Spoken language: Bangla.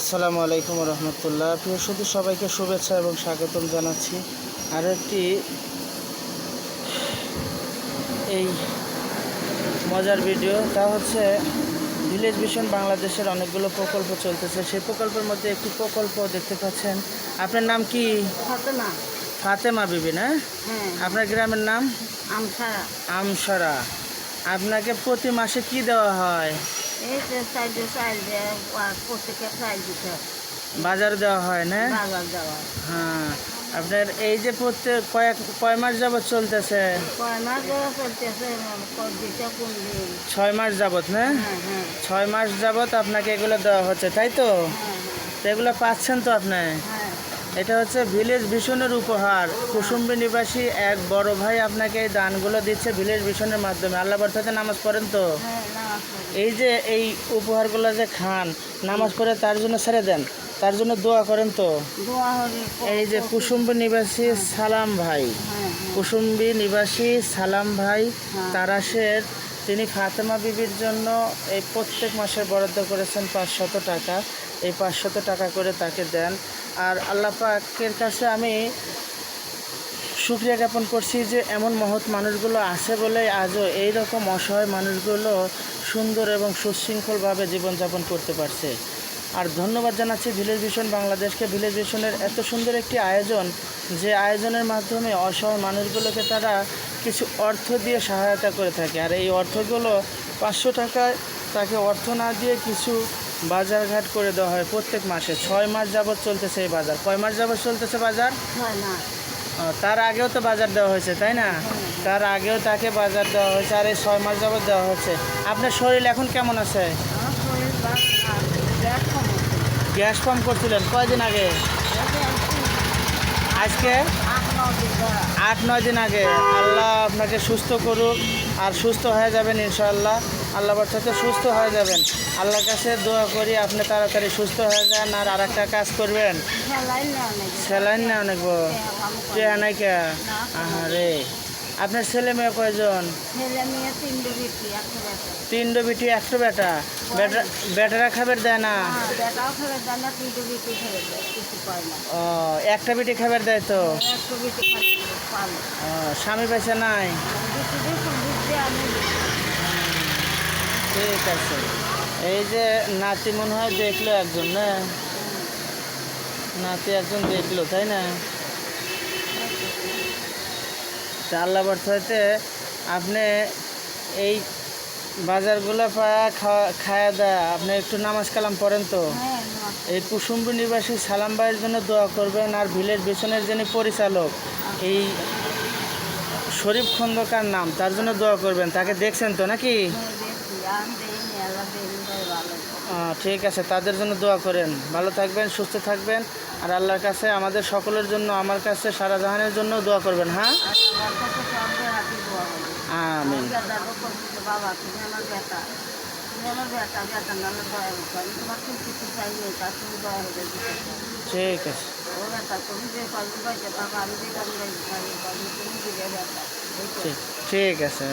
আসসালামু আলাইকুম রহমতুল্লাহ। প্রিয় শুধু সবাইকে শুভেচ্ছা এবং স্বাগতম জানাচ্ছি আর একটি এই মজার ভিডিও। তা হচ্ছে ভিলেজ ভিশন বাংলাদেশের অনেকগুলো প্রকল্প চলতেছে। সেই প্রকল্পের মধ্যে একটি প্রকল্প দেখতে পাচ্ছেন। আপনার নাম কি? ফাতেমা। ফাতেমা বিবি না? হ্যাঁ। আপনার গ্রামের নাম? আমসারা আমসরা আপনাকে প্রতি মাসে কি দেওয়া হয়? এই যে সাইডে প্রত্যেকে দিতে হয়। বাজার দেওয়া হয় না? বাজার দেওয়া হ্যাঁ। আপনার এই যে প্রত্যেক কয়েক কয় মাস যাবৎ চলতেছে? দিন? ছয় মাস যাবৎ না? হ্যাঁ হ্যাঁ। ছয় মাস যাবৎ আপনাকে এগুলো দেওয়া হচ্ছে তাই তো? হ্যাঁ এগুলো পাচ্ছেন তো আপনি? এটা হচ্ছে ভিলেজ ভীষণের উপহার। কুসুম্বী নিবাসী এক বড় ভাই আপনাকে এই দানগুলো দিচ্ছে ভিলেজ ভীষণের মাধ্যমে। আল্লাহ বর্ষাতে নামাজ পড়েন তো? হ্যাঁ। এই যে এই উপহারগুলো যে খান নামাজ পড়ে তার জন্য ছেড়ে দেন তার জন্য দোয়া করেন তো? এই যে কুসুম্বী নিবাসী সালাম ভাই। হ্যাঁ হ্যাঁ। কুসুম্বী নিবাসী সালাম ভাই। তারাশের তিনি ফাতেমা বিবির জন্য এই প্রত্যেক মাসের বরাদ্দ করেছেন পাঁচশত টাকা। এই পাঁচশত টাকা করে তাকে দেন। আর আল্লাহ পাকের কাছে আমি সুক্রিয়া জ্ঞাপন করছি যে এমন মহৎ মানুষগুলো আছে বলে আজও এই রকম অসহায় মানুষগুলো সুন্দর এবং সুশৃঙ্খলভাবে জীবনযাপন করতে পারছে। আর ধন্যবাদ জানাচ্ছি ভিলেজ ভিশন বাংলাদেশকে। ভিলেজ ভিশনের এত সুন্দর একটি আয়োজন যে আয়োজনের মাধ্যমে অসহায় মানুষগুলোকে তারা কিছু অর্থ দিয়ে সহায়তা করে থাকে। আর এই অর্থগুলো পাঁচশো টাকায় তাকে অর্থ না দিয়ে কিছু বাজারঘাট করে দেওয়া হয় প্রত্যেক মাসে। ছয় মাস যাবৎ চলতেছে এই বাজার। কয় মাস যাবৎ চলতেছে বাজার? তার আগেও তো বাজার দেওয়া হয়েছে তাই না? তার আগেও তাকে বাজার দেওয়া হয়েছে আর এই ছয় মাস যাবত দেওয়া হয়েছে। আপনার শরীর এখন কেমন আছে? গ্যাস পাম্প করছিলেন কয়দিন আগে? আজকে? আট ন নয় দিন আগে। আল্লাহ আপনাকে সুস্থ করুক আর সুস্থ হয়ে যাবেন ইনশাআল্লাহ। আল্লাহ বাচ্চাতে সুস্থ হয়ে যাবেন। আল্লাহর কাছে দোয়া করি আপনি তাড়াতাড়ি সুস্থ হয়ে যান আর আর একটা কাজ করবেন। স্যালাইন না অনেক বড় চেয়া নাই কে আহারে। আপনার ছেলে মেয়ে কয়জন? তিনটে বেটা তিনটো বিটি একটা বেটা। বেটা বেটারা খাবার দেয় না? হ্যাঁ ও একটা বিটি খাবার দেয় তো? স্বামী পয়সা নাই? ঠিক আছে। এই যে নাতি মনে হয় দেখল একজন না? নাতি একজন দেখল তাই না? তা আল্লাহ হইতে আপনি এই বাজারগুলো পায়া খাওয়া খাওয়া দেয়া আপনি একটু নামাজ কালাম পড়েন তো। হ্যাঁ এই কুসুম্বী নিবাসী সালাম ভাইয়ের জন্য দোয়া করবেন আর ভিলেজ বেসনের যিনি পরিচালক এই শরীফ খন্দকার নাম তার জন্য দোয়া করবেন। তাকে দেখছেন তো নাকি? ঠিক আছে, তাদের জন্য দোয়া করেন। ভালো থাকবেন, সুস্থ থাকবেন। আর আল্লাহর কাছে, আমাদের সকলের জন্য, আমার কাছে, সারা জাহানের জন্য দোয়া করবেন হ্যাঁ? আমিন। ঠিক আছে। ঠিক আছে